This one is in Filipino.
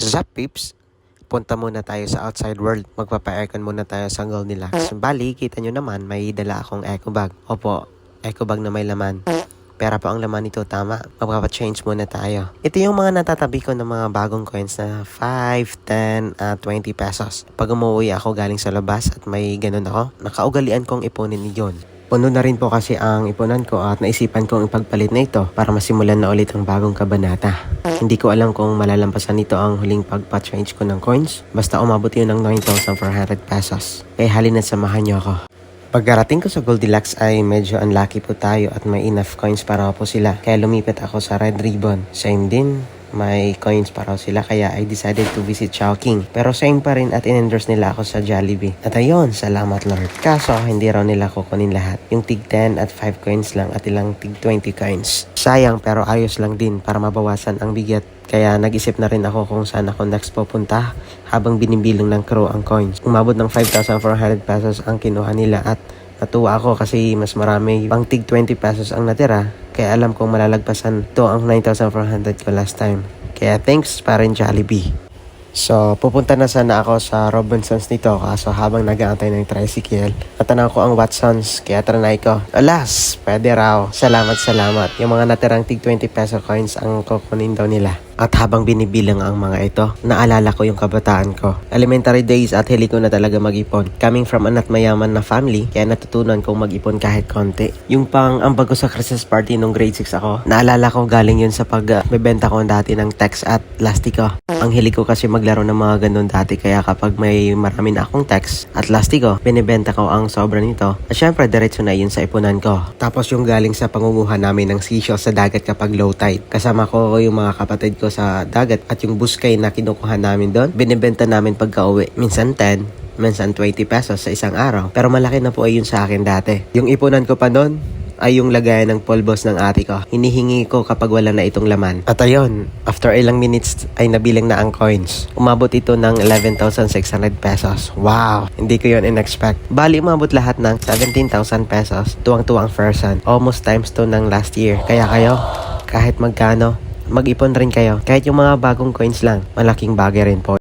Zap Pips, punta muna tayo sa outside world. Magpapa-aircon muna tayo sa Goldilocks. Bali, kita nyo naman, may dala akong eco bag. Opo, eco bag na may laman. Pera po ang laman nito, tama. Magpapa-change muna tayo. Ito yung mga natatabi ko ng mga bagong coins na 5, 10, at 20 pesos. Pag umuwi ako galing sa labas at may ganun ako, nakaugalian kong ipunin yon. Puno na rin po kasi ang ipunan ko at naisipan kong ipagpalit na ito para masimulan na ulit ang bagong kabanata. Hindi ko alam kung malalampasan nito ang huling pagpa-change ko ng coins. Basta umabot yun ng 9,400 pesos. Kaya halina samahan niyo ako. Pagkarating ko sa Goldilocks ay medyo unlucky po tayo at may enough coins para po sila. Kaya lumipat ako sa Red Ribbon. Same din, may coins para sila kaya I decided to visit Chowking. Pero same pa rin at in-endorse nila ako sa Jollibee. At ayun, salamat Lord. Kaso hindi raw nila kukunin lahat. Yung tig 10 at 5 coins lang at ilang tig 20 coins. Sayang pero ayos lang din para mabawasan ang bigat. Kaya nag-isip na rin ako kung saan ako next pupunta habang binibilang ng crew ang coins. Umabot ng 5,400 pesos ang kinuha nila at Natuwa ako kasi mas marami pang tig 20 pesos ang natira. Kaya alam kong malalagpasan to ang 9,400 ko last time. Kaya thanks pa rin Jollibee. So, pupunta na sana ako sa Robinsons nito kaso habang nag-aantay ng tricycle, natanaw ko ang Watsons kaya tranay ko. Alas, pwede raw. Salamat, salamat. Yung mga natirang tig 20 peso coins ang kukunin daw nila. At habang binibilang ang mga ito, naalala ko yung kabataan ko. Elementary days at hili ko na talaga mag-ipon. Coming from a not mayaman na family, kaya natutunan kong mag-ipon kahit konti. Yung pang ambag ko sa Christmas party nung grade 6 ako, naalala ko galing yun sa pagbebenta ko dati ng text at plastiko. Ang hili ko kasi maglaro ng mga ganun dati kaya kapag may marami na akong text at plastiko, binibenta ko ang sobra nito. At syempre, diretso na yun sa ipunan ko. Tapos yung galing sa pangunguha namin ng seashell sa dagat kapag low tide. Kasama ko yung mga kapatid ko sa dagat at yung buskay na kinukuha namin doon, binibenta namin pagka uwi. Minsan 10, minsan 20 pesos sa isang araw. Pero malaki na po ay yun sa akin dati. Yung ipunan ko pa noon, ay yung lagayan ng polbos ng ate ko. Hinihingi ko kapag wala na itong laman. At ayun, after ilang minutes ay nabilang na ang coins. Umabot ito ng 11,600 pesos. Wow! Hindi ko yun in-expect. Bali, umabot lahat ng 17,000 pesos. Tuwang-tuwang person. Almost times to ng last year. Kaya kayo, kahit magkano, mag-ipon rin kayo. Kahit yung mga bagong coins lang, malaking bagay rin po.